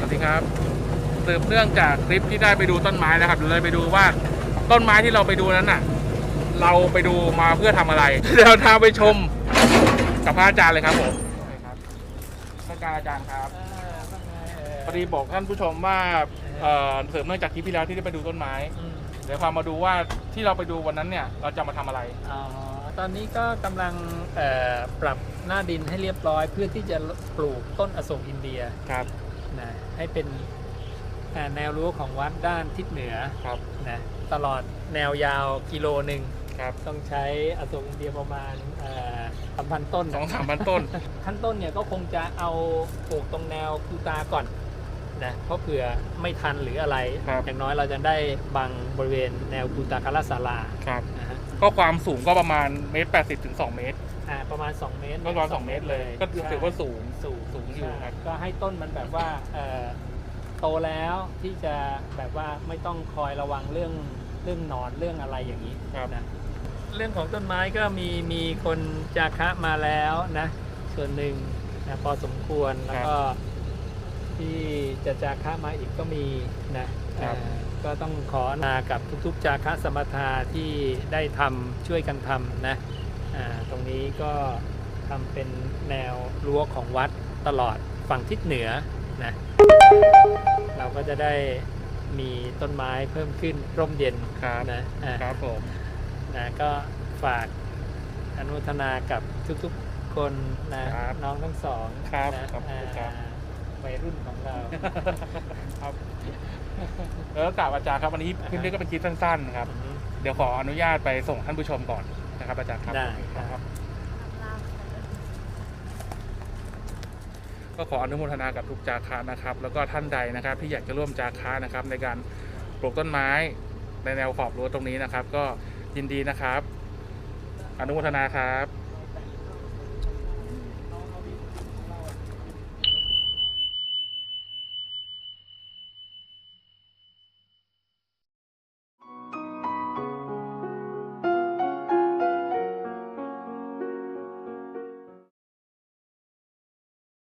วัสดีครับสืบเนื่องจากคลิปที่ได้ไปดูต้นไม้นะครับเลยไปดูว่าต้นไม้ที่เราไปดูนั้นน่ะ เราไปดูมาเพื่อทำอะไรเดี๋ยวทางไปชมกับพระอาจารย์เลยครับผมครับพระอาจารย์อาจารย์ครับพอดีบอกท่านผู้ชมว่าเอ่อสืบเนื่องจากคลิปที่แล้วที่ได้ไปดูต้นไม้ เดี๋ยวพามาดูว่าที่เราไปดูวันนั้นเนี่ย เราจะมาทำอะไรอ๋อตอนนี้ก็กำลังเอ่อปรับหน้าดินให้เรียบร้อยเพื่อที่จะปลูกต้นอโศกอินเดียครับ นะให้เป็นอ่าแนวรั้วของวัดด้านทิศเหนือครับนะตลอดแนวยาวกิโลหนึ่งครับต้องใช้อโศกอินเดียประมาณสามพันต้นสองสามพันต้น ขั้นต้นเนี่ยก็คงจะเอาปลูกตรงแนวคูตาก่อนนะเพราะเผื่อไม่ทันหรืออะไรครับอย่างน้อยเราจะได้บังบริเวณแนวคูตาคาราศาลาครับนะฮะก็ความสูงก็ประมาณเมตรแปดสิบถึงสองเมตร อ่าประมาณ 2 เมตรก็ประมาณสองเมตรเลย ก็ถือว่าสูงสูงสูงอยู่ครับ ก็ให้ต้นมันแบบว่าเอ่อโตแล้วที่จะแบบว่าไม่ต้องคอยระวังเรื่องเรื่องหนอนเรื่องอะไรอย่างนี้ครับ นะเรื่องของต้นไม้ก็มีมีคนจาคะมาแล้วนะ ส่วนหนึ่งนะพอสมควรแล้วก็ที่จะจาคะมาอีกก็มีนะครับเอ่อก็ต้องขอนากับทุกๆ จาคะสมทาที่ได้ทำช่วยกันทำนะอ่า ตรงนี้ก็ทำเป็นแนวรั้วของวัดตลอดฝั่งทิศเหนือนะเราก็จะได้มีต้นไม้เพิ่มขึ้นร่มเย็นครับนะอ่าครับผมนะก็ฝากอนุโมทนากับทุกๆคนนะครับน้องทั้งสองครับนะขอบคุณครับอ่าวัยรุ่นของเราครับแล้วก็กราบอาจารย์ครับวันนี้คลิปนี้ก็เป็นคลิปสั้นๆครับอืมเดี๋ยวขออนุญาตไปส่งท่านผู้ชมก่อน นะครับอาจารย์ครับได้ครับ ก็ขออนุโมทนากับทุกจาคะนะครับ แล้วก็ท่านใดนะครับที่อยากจะร่วมจาคะนะครับ ในการปลูกต้นไม้ในแนวขอบรั้วตรงนี้นะครับ ก็ยินดีนะครับ อนุโมทนาครับ